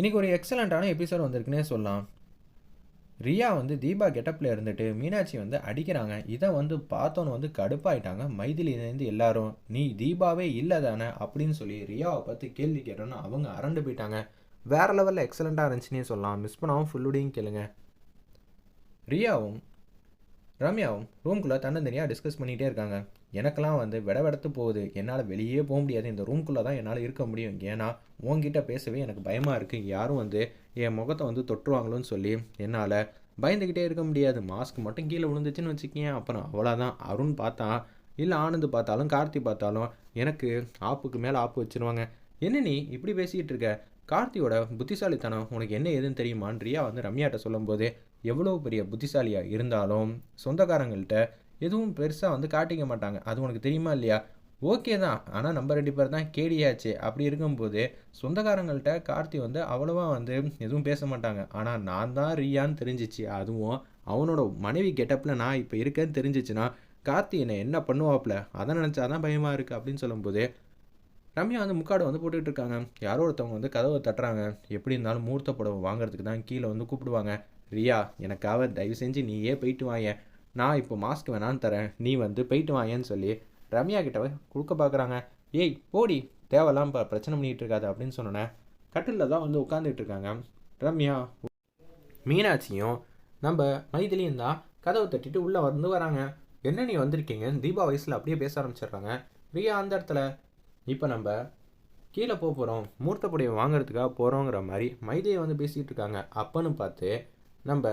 இன்றைக்கி ஒரு எக்ஸலண்ட்டான எபிசோட் வந்திருக்குன்னே சொல்லலாம். ரியா வந்து தீபா கெட்டப்பில் இருந்துட்டு மீனாட்சி வந்து அடிக்கிறாங்க. இதை வந்து பார்த்தோன்னு வந்து கடுப்பாயிட்டாங்க. மைதிலிருந்து எல்லாரும் நீ தீபாவே இல்லை தானே? அப்படின்னு சொல்லி ரியாவை பற்றி கேள்வி கேட்டோன்னு அவங்க அரண்டு போயிட்டாங்க. வேறு லெவலில் எக்ஸலண்ட்டாக இருந்துச்சுன்னே சொல்லலாம். மிஸ் பண்ணாமல் ஃபுல்லுடையும் கேளுங்க. ரியாவும் ரம்யாவும் ரூம்குள்ளே தன்னந்தனியாக டிஸ்கஸ் பண்ணிகிட்டே இருக்காங்க. எனக்கெல்லாம் வந்து விட விடத்து போகுது. என்னால் வெளியே போக முடியாது. இந்த ரூம்குள்ளே தான் என்னால் இருக்க முடியும். ஏன்னா உன்கிட்ட பேசவே எனக்கு பயமாக இருக்குது யாரும் வந்து என் முகத்தை வந்து தொற்றுவாங்களோன்னு சொல்லி என்னால் பயந்துக்கிட்டே இருக்க முடியாது. மாஸ்க் மட்டும் கீழே விழுந்துச்சுன்னு வச்சுக்கேன் அப்புறம் அவ்வளோதான் அருண் பார்த்தா இல்லை ஆனந்த் பார்த்தாலும் கார்த்தி பார்த்தாலும் எனக்கு ஆப்புக்கு மேலே ஆப்பு வச்சிருவாங்க. என்ன நீ இப்படி பேசிக்கிட்டு இருக்க? கார்த்தியோட புத்திசாலித்தனம் உனக்கு என்ன ஏதுன்னு தெரியுமான்னு ரியா வந்து ரம்யாட்ட சொல்லும்போது எவ்வளோ பெரிய புத்திசாலியாக இருந்தாலும் சொந்தக்காரங்கள்ட்ட எதுவும் பெருசாக வந்து காட்டிக்க மாட்டாங்க. அது உனக்கு தெரியுமா இல்லையா? ஓகே தான். ஆனால் நம்ம ரெண்டு பேர் தான் கேடியாச்சு. அப்படி இருக்கும்போது சொந்தக்காரங்கள்ட்ட கார்த்தி வந்து அவ்வளோவா வந்து எதுவும் பேச மாட்டாங்க. ஆனால் நான் தான் ரியான்னு தெரிஞ்சிச்சு. அதுவும் அவனோட மனைவி கெட்டப்பில் நான் இப்போ இருக்கேன்னு தெரிஞ்சிச்சுன்னா கார்த்தி என்னை என்ன பண்ணுவாப்புல அதை நினச்சா தான் பயமாக இருக்குது அப்படின்னு சொல்லும்போது ரம்யா வந்து முக்காடு வந்து போட்டுக்கிட்டு இருக்காங்க யாரோ ஒருத்தவங்க வந்து கதவை தட்டுறாங்க. எப்படி இருந்தாலும் மூர்த்த புடவை வாங்குறதுக்கு தான் கீழே வந்து கூப்பிடுவாங்க. ரியா எனக்காக தயவு செஞ்சு நீயே போயிட்டு வாங்க நான் இப்போ மாஸ்க் வேணான்னு தரேன். நீ வந்து போயிட்டு வாயேன்னு சொல்லி ரம்யா கிட்ட கொடுக்க பார்க்குறாங்க ஏய் போடி தேவையில்லாம் இப்போ பிரச்சனை பண்ணிகிட்டு இருக்காது அப்படின்னு சொன்னோன்னே கட்டிலில் தான் வந்து உட்காந்துட்டு இருக்காங்க. ரம்யா மீனாட்சியும் நம்ம மைதிலியும் தான் கதவை தட்டிட்டு உள்ளே வந்து வராங்க. என்ன நீ வந்திருக்கீங்க தீபா வயசில் அப்படியே பேச ஆரம்பிச்சிடுறாங்க. ரியா அந்த இடத்துல இப்போ நம்ம கீழே போக போகிறோம் மூர்த்தப்படியை வாங்குறதுக்காக போகிறோங்கிற மாதிரி மைதிலியை வந்து பேசிகிட்டு இருக்காங்க. அப்பன்னு பார்த்து நம்ம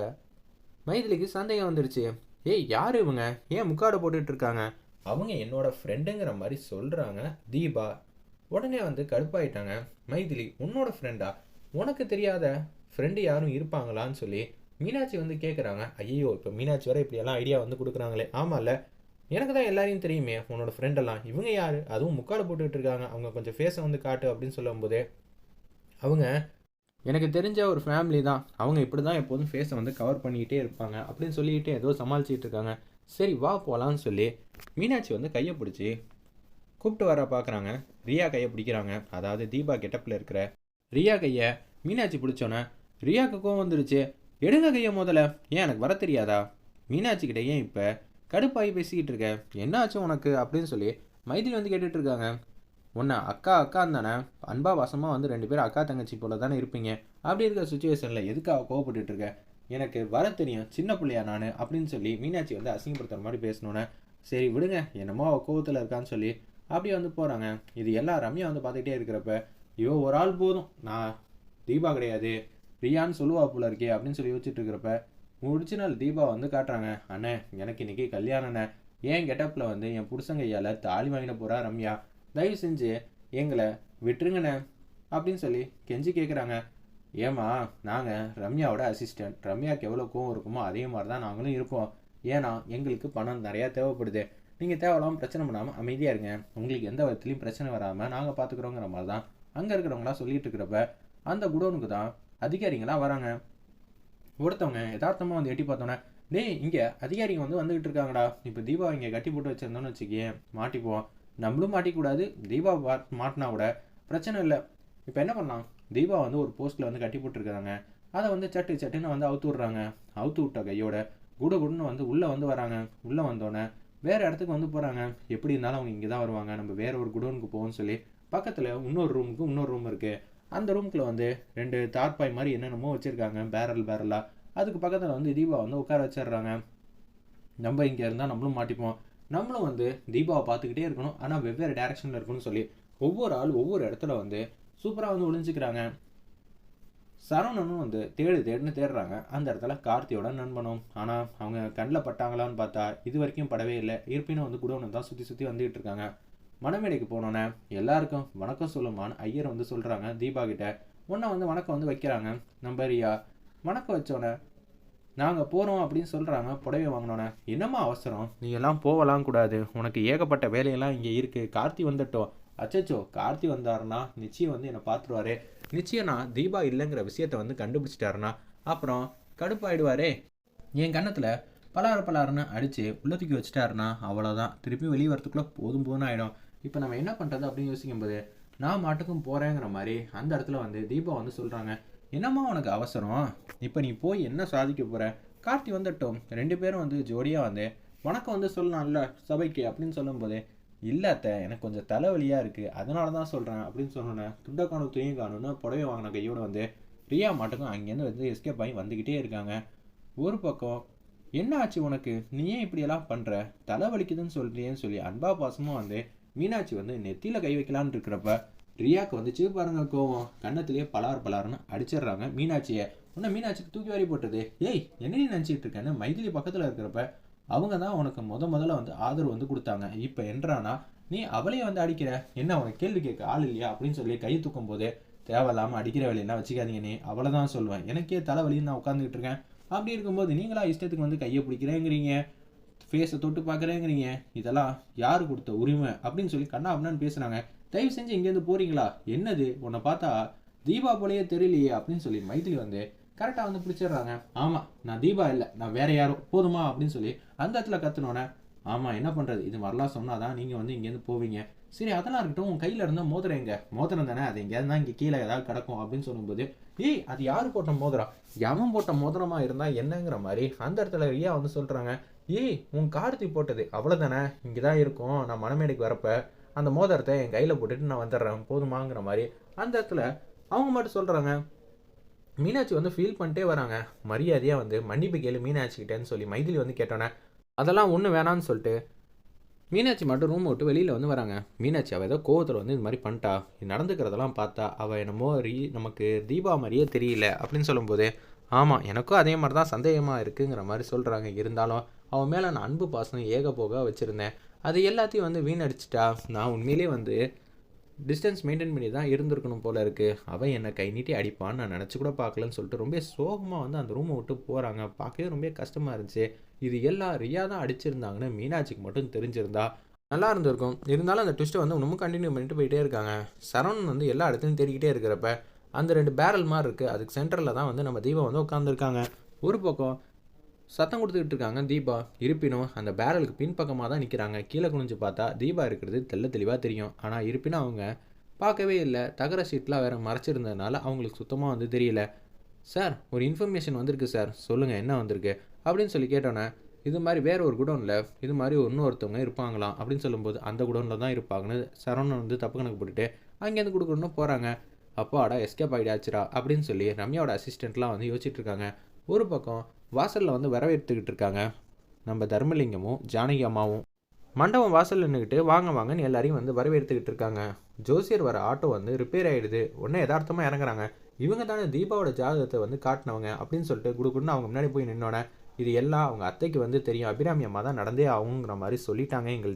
மைதிலிக்கு சந்தேகம் வந்துடுச்சு ஏய் யார் இவங்க? ஏன் முக்காடு போட்டுட்டு இருக்காங்க அவங்க என்னோட ஃப்ரெண்டுங்கிற மாதிரி சொல்கிறாங்க தீபா. உடனே வந்து கடுப்பாயிட்டாங்க. மைதிலி உன்னோட ஃப்ரெண்டா உனக்கு தெரியாத ஃப்ரெண்டு யாரும் இருப்பாங்களான்னு சொல்லி மீனாட்சி வந்து கேட்குறாங்க ஐயோ இப்போ மீனாட்சி வர இப்படியெல்லாம் ஐடியா வந்து கொடுக்குறாங்களே. ஆமாம்ல எனக்கு தான் எல்லாரையும் தெரியுமே உன்னோட ஃப்ரெண்டெல்லாம் இவங்க யார்? அதுவும் முக்காடு போட்டுக்கிட்டு இருக்காங்க அவங்க கொஞ்சம் ஃபேஸை வந்து காட்டு அப்படின்னு சொல்லும்போது அவங்க எனக்கு தெரிஞ்ச ஒரு ஃபேமிலி தான். அவங்க இப்படி தான் எப்போதும் ஃபேஸை வந்து கவர் பண்ணிக்கிட்டே இருப்பாங்க. அப்படின்னு சொல்லிக்கிட்டே ஏதோ சமாளிச்சிட்டு இருக்காங்க. சரி வா போகலான்னு சொல்லி மீனாட்சி வந்து கையை பிடிச்சி கூப்பிட்டு வர பார்க்குறாங்க ரியா கையை பிடிக்கிறாங்க. அதாவது தீபா கெட்டப்பில் இருக்கிற ரியா கையை மீனாட்சி பிடிச்சோன்னே ரியாவுக்கு கோவம் வந்துருச்சு. எடுங்க கையை முதல்ல. ஏன் எனக்கு வர தெரியாதா? மீனாட்சிக்கிட்ட ஏன் இப்போ கடுப்பாகி பேசிக்கிட்டு இருக்க? என்ன ஆச்சு உனக்கு? அப்படின்னு சொல்லி மைதிலி வந்து கேட்டுட்ருக்காங்க இருக்காங்க உன்னை அக்கா அக்கா தானே? அன்பா வசமாக வந்து ரெண்டு பேரும் அக்கா தங்கச்சி போல தானே இருப்பீங்க. அப்படி இருக்கிற சுச்சுவேஷனில் எதுக்காக கோவப்பட்டுட்டு இருக்க? எனக்கு வர தெரியும் சின்ன பிள்ளையா நான் அப்படின்னு சொல்லி மீனாட்சி வந்து அசிங்கப்படுத்துகிற மாதிரி பேசணுன்னே சரி விடுங்க. என்னமோ அவள் கோவத்தில் இருக்கான்னு சொல்லி அப்படியே வந்து போகிறாங்க இது எல்லாம் ரம்யா வந்து பார்த்துக்கிட்டே இருக்கிறப்ப ஐயோ ஒரு ஆள் போதும். நான் தீபா கிடையாது. ரியான்னு சொல்லுவா போல இருக்கே அப்படின்னு சொல்லி யோசிச்சுட்டு இருக்கிறப்ப முடிச்ச நாள் தீபா வந்து காட்டுறாங்க. அண்ணே எனக்கு இன்னைக்கு கல்யாணண்ணே ஏன் கெட்டப்பில் வந்து என் புருஷங்கையால் தாலி வாங்கின போகிறா ரம்யா? தயவு செஞ்சு எங்களை விட்டுருங்கண்ணே அப்படின்னு சொல்லி கெஞ்சி கேட்குறாங்க ஏம்மா நாங்கள் ரம்யாவோட அசிஸ்டன்ட் ரம்யாவுக்கு எவ்வளோ கோவம் இருக்குமோ அதே மாதிரி தான் நாங்களும் இருப்போம். ஏன்னா எங்களுக்கு பணம் நிறையா தேவைப்படுது. நீங்கள் தேவையில்லாமல் பிரச்சனை பண்ணாமல் அமைதியாக இருங்க. உங்களுக்கு எந்த விதத்துலையும் பிரச்சனை வராமல் நாங்கள் பார்த்துக்குறோங்கிற மாதிரி தான் அங்கே இருக்கிறவங்களாம் சொல்லிட்டு இருக்கிறப்ப அந்த குடோனுக்கு தான் அதிகாரிங்களாம் வராங்க. ஒருத்தவங்க யதார்த்தமாக வந்து எட்டி பார்த்தோன்னே டேய் இங்கே அதிகாரிங்க வந்து வந்துகிட்டு இருக்காங்கடா. இப்போ தீபா இங்கே கட்டி போட்டு வச்சிருந்தோன்னு வச்சுக்கேன் மாட்டிப்போம். நம்மளும் மாட்டிக்கூடாது தீபா மாட்டினா கூட பிரச்சனை இல்லை. இப்போ என்ன பண்ணலாம்? தீபா வந்து ஒரு போஸ்ட்டில் வந்து கட்டி போட்டுருக்காங்க. அதை வந்து சட்டு சட்டுன்னு வந்து அவுத்து விட்றாங்க. அவுத்து விட்ட கையோட குடு குடுன்னு வந்து உள்ளே வந்து வராங்க. உள்ளே வந்தோடனே வேறு இடத்துக்கு வந்து போகிறாங்க எப்படி இருந்தாலும் அவங்க இங்கே தான் வருவாங்க. நம்ம வேறு ஒரு குடோனுக்கு போவோம்னு சொல்லி பக்கத்தில் இன்னொரு ரூமுக்கு இன்னொரு ரூம் இருக்குது அந்த ரூமுக்கில் வந்து ரெண்டு தார்பாய் மாதிரி என்னென்னமோ வச்சுருக்காங்க. பேரல் பேரலாக அதுக்கு பக்கத்தில் வந்து தீபா வந்து உட்கார வச்சிடுறாங்க. நம்ம இங்கே இருந்தால் நம்மளும் மாட்டிப்போம். நம்மளும் வந்து தீபாவை பார்த்துக்கிட்டே இருக்கணும். ஆனால் வெவ்வேறு டேரக்ஷனில் இருக்கணும்னு சொல்லி ஒவ்வொரு ஆள் ஒவ்வொரு இடத்துல வந்து சூப்பராக வந்து ஒளிஞ்சிக்கிறாங்க. சரவணனும் வந்து தேடு தேடுன்னு தேடுறாங்க. அந்த இடத்துல கார்த்தியோட நண்பனும். ஆனால் அவங்க கண்ணில் பட்டாங்களான்னு பார்த்தா இது வரைக்கும் படவே இல்லை. இருப்பினும் வந்து குடோனு தான் சுற்றி சுற்றி வந்துகிட்டு இருக்காங்க. மணமேடைக்கு போனோன்னே எல்லாருக்கும் வணக்கம் சொல்லுமான்னு ஐயர் வந்து சொல்கிறாங்க தீபா கிட்ட. உன்னை வந்து வணக்கம் வந்து வைக்கிறாங்க. நம்பரியா? வணக்கம் வச்சோன்னே நாங்கள் போகிறோம் அப்படின்னு சொல்கிறாங்க புடவை வாங்கினோன்னே என்னம்மா அவசரம்? நீ எல்லாம் போகலாம் கூடாது. உனக்கு ஏகப்பட்ட வேலையெல்லாம் இங்கே இருக்குது கார்த்தி வந்துட்டோம் அச்சச்சோ கார்த்தி வந்தாருன்னா நிச்சயம் வந்து என்னை பார்த்துருவாரு. நிச்சயம் நான் தீபா இல்லைங்கிற விஷயத்த வந்து கண்டுபிடிச்சிட்டாருன்னா அப்புறம் கடுப்பாயிடுவாரே. என் கன்னத்தில் பலாறு பலாருன்னு அடித்து உள்ள தூக்கி வச்சிட்டாருன்னா அவ்வளோதான் திருப்பி வெளியே வரத்துக்குள்ளே போதும் போதும் ஆகிடும் இப்போ நம்ம என்ன பண்ணுறது அப்படின்னு யோசிக்கும்போது நான் மாட்டுக்கும் போகிறேங்கிற மாதிரி அந்த இடத்துல வந்து தீபா வந்து சொல்கிறாங்க என்னம்மா உனக்கு அவசரம்? இப்போ நீ போய் என்ன சாதிக்க போகிற கார்த்தி வந்துட்டோம். ரெண்டு பேரும் வந்து ஜோடியாக வந்து. வணக்கம் வந்து சொல்லலாம்ல சபைக்கு அப்படின்னு சொல்லும்போது இல்லை அத்தை எனக்கு கொஞ்சம் தலைவலியாக இருக்குது அதனால தான் சொல்கிறேன் அப்படின்னு சொன்னோன்னே துண்டை காணும் துணியும் காணும்னு புடவை வாங்கின கையோட வந்து ரியா மாட்டுக்கும் அங்கேருந்து வந்து எஸ்கேப் ஆகி வந்துக்கிட்டே இருக்காங்க. ஒரு பக்கம் என்ன ஆச்சு உனக்கு? நீ ஏன் இப்படியெல்லாம் பண்ணுற தலைவலிக்குதுன்னு சொல்கிறியேன்னு சொல்லி அன்பா பாசமும் வந்து மீனாட்சி வந்து நெத்தியில் கை வைக்கலான்னு இருக்கிறப்ப ரியாக்கு வந்துச்சு. பாருங்க கோவம். கன்னத்திலேயே பலார் பலார்னு அடிச்சிடுறாங்க மீனாட்சியை. உன்னை மீனாட்சிக்கு தூக்கி வாரி போட்டது ஏய் என்ன நீ நினச்சிட்டு இருக்கேன்னு மைதிலி பக்கத்தில் இருக்கிறப்ப அவங்க தான் உனக்கு முத முதல்ல வந்து ஆதரவு வந்து கொடுத்தாங்க. இப்போ என்றானா நீ அவளையே வந்து அடிக்கிற? என்ன உனக்கு கேள்வி கேட்க ஆள் இல்லையா? அப்படின்னு சொல்லி கை தூக்கும் போது தேவையில்லாமல் அடிக்கிற வேலையெல்லாம் வச்சுக்காதீங்க நீ. அவளை தான் சொல்லுவேன். எனக்கே தலைவலின்னு நான் உட்காந்துக்கிட்டு இருக்கேன். அப்படி இருக்கும்போது நீங்களா இஷ்டத்துக்கு வந்து கையை பிடிக்கிறேங்கிறீங்க. ஃபேஸை தொட்டு பார்க்குறேங்கிறீங்க. இதெல்லாம் யார் கொடுத்த உரிமை? அப்படின்னு சொல்லி கண்ணா அப்படின்னு பேசுகிறாங்க தயவு செஞ்சு இங்கேருந்து போறீங்களா? என்னது? உன்னை பார்த்தா தீபா போலயே தெரியலையே அப்படின்னு சொல்லி மைத்திலி வந்து கரெக்டாக வந்து பிடிச்சிடுறாங்க. ஆமாம் நான் தீபா இல்லை நான் வேற யாரோ. போதுமா அப்படின்னு சொல்லி அந்த இடத்துல கத்துனோன்னே ஆமாம் என்ன பண்ணுறது இது மாதிரிலாம் சொன்னால் தான் நீங்கள் வந்து இங்கேருந்து போவீங்க. சரி அதெல்லாம் இருக்கட்டும் உன் கையில் இருந்தால் மோதிரம் எங்க? மோதிரம் தானே? அது எங்கேயாவது தான் இங்கே கீழே ஏதாவது கிடக்கும் அப்படின்னு சொல்லும்போது ஏய் அது யார் போட்ட மோதிரம்? எவன் போட்ட மோதிரமா இருந்தால் என்னங்கிற மாதிரி அந்த இடத்துல ரியா வந்து சொல்கிறாங்க ஏய் உன் கார்த்தி போட்டது அவ்வளோதானே இங்கே தான் இருக்கும் நான் மனமேடைக்கு வரப்போ. அந்த மோதிரத்தை என் கையில் போட்டுட்டு நான் வந்துடுறேன். போதுமாங்கிற மாதிரி அந்த இடத்துல அவங்க மட்டும் சொல்கிறாங்க மீனாட்சி வந்து ஃபீல் பண்ணிட்டே வராங்க. மரியாதையாக வந்து மன்னிப்பு கேளு மீனாட்சிக்கிட்டேன்னு சொல்லி மைதிலி வந்து கேட்டோன்னே அதெல்லாம் ஒன்றும் வேணான்னு சொல்லிட்டு மீனாட்சி மட்டும் ரூம் விட்டு வெளியில் வந்து வராங்க. மீனாட்சி அவள் ஏதோ கோவத்தில் வந்து இது மாதிரி பண்ணிட்டா. இது நடந்துக்கிறதெல்லாம் பார்த்தா அவள் என்னமோ ரீ நமக்கு தீபா மாதிரியே தெரியல. அப்படின்னு சொல்லும்போது ஆமாம் எனக்கும் அதே மாதிரி தான் சந்தேகமாக இருக்குங்கிற மாதிரி சொல்கிறாங்க இருந்தாலும் அவன் மேலே நான் அன்பு பாசனம் ஏக போக வச்சுருந்தேன். அது எல்லாத்தையும் வந்து வீணடிச்சிட்டா? நான் உண்மையிலே வந்து டிஸ்டன்ஸ் மெயின்டைன் பண்ணி தான் இருந்திருக்கணும் போல இருக்குது அவன் என்னை கை நீட்டி அடிப்பான்னு நான் நினச்சி கூட பார்க்கலன்னு சொல்லிட்டு ரொம்ப சோகமாக வந்து அந்த ரூமை விட்டு போகிறாங்க பார்க்கவே ரொம்ப கஷ்டமாக இருந்துச்சு. இது எல்லாம் ரியா தான் அடிச்சிருந்தாங்கன்னு மீனாட்சிக்கு மட்டும் தெரிஞ்சிருந்தா. நல்லா இருந்திருக்கும். இருந்தாலும் அந்த ட்விஸ்ட்டை வந்து இன்னமும் கண்டினியூ பண்ணிட்டு போயிட்டே இருக்காங்க. சரவணன் வந்து எல்லா இடத்துலையும் தேடிக்கிட்டே இருக்கிறப்ப அந்த ரெண்டு பேரல் மாதிரி இருக்குது அதுக்கு சென்டரில் தான் வந்து நம்ம தீபம் வந்து உட்காந்துருக்காங்க ஒரு பக்கம் சத்தம் கொடுத்துக்கிட்டு இருக்காங்க தீபா. இருப்பினும் அந்த பேரலுக்கு பின்பக்கமாக தான் நிற்கிறாங்க கீழே குனிஞ்சு பார்த்தா தீபா இருக்கிறது தெள்ள தெளிவாக தெரியும். ஆனால் இருப்பினும் அவங்க பார்க்கவே இல்லை. தகர சீட்லாம் வேறு மறைச்சிருந்ததுனால அவங்களுக்கு சுத்தமாக வந்து தெரியல. சார் ஒரு இன்ஃபர்மேஷன் வந்திருக்கு சார். சொல்லுங்கள் என்ன வந்திருக்கு? அப்படின்னு சொல்லி கேட்டோன்னே இது மாதிரி வேறு ஒரு குடோனில் இது மாதிரி இன்னொருத்தவங்க இருப்பாங்களாம். அப்படின்னு சொல்லும்போது அந்த குடோனில் தான் இருப்பாங்கன்னு சரவணன் வந்து தப்பு கணக்கு போட்டுட்டு அங்கேருந்து கொடுக்கணும்னு போகிறாங்க அப்பாடா எஸ்கேப் ஆகிடாச்சுடா அப்படின்னு சொல்லி ரம்யாவோட அசிஸ்டண்ட்லாம் வந்து யோசிச்சுட்டு இருக்காங்க. ஒரு பக்கம் வாசலில் வந்து வரவேற்றுக்கிட்டு இருக்காங்க. நம்ம தர்மலிங்கமும் ஜானகி அம்மாவும். மண்டபம் வாசல் நின்றுக்கிட்டு வாங்க வாங்கன்னு எல்லாரையும் வந்து வரவேற்றுக்கிட்டு இருக்காங்க. ஜோசியர் வர ஆட்டோ வந்து ரிப்பேர் ஆகிடுது உடனே யதார்த்தமாக இறங்குறாங்க. இவங்க தானே தீபாவோட ஜாதகத்தை வந்து காட்டினவங்க அப்படின்னு சொல்லிட்டு குடுக்குன்னு அவங்க முன்னாடி போய் நின்னோன்னே இது எல்லாம் அவங்க அத்தைக்கு வந்து தெரியும். அபிராமி அம்மா தான் நடந்தே ஆகுங்கிற மாதிரி சொல்லிட்டாங்க எங்கள்கிட்ட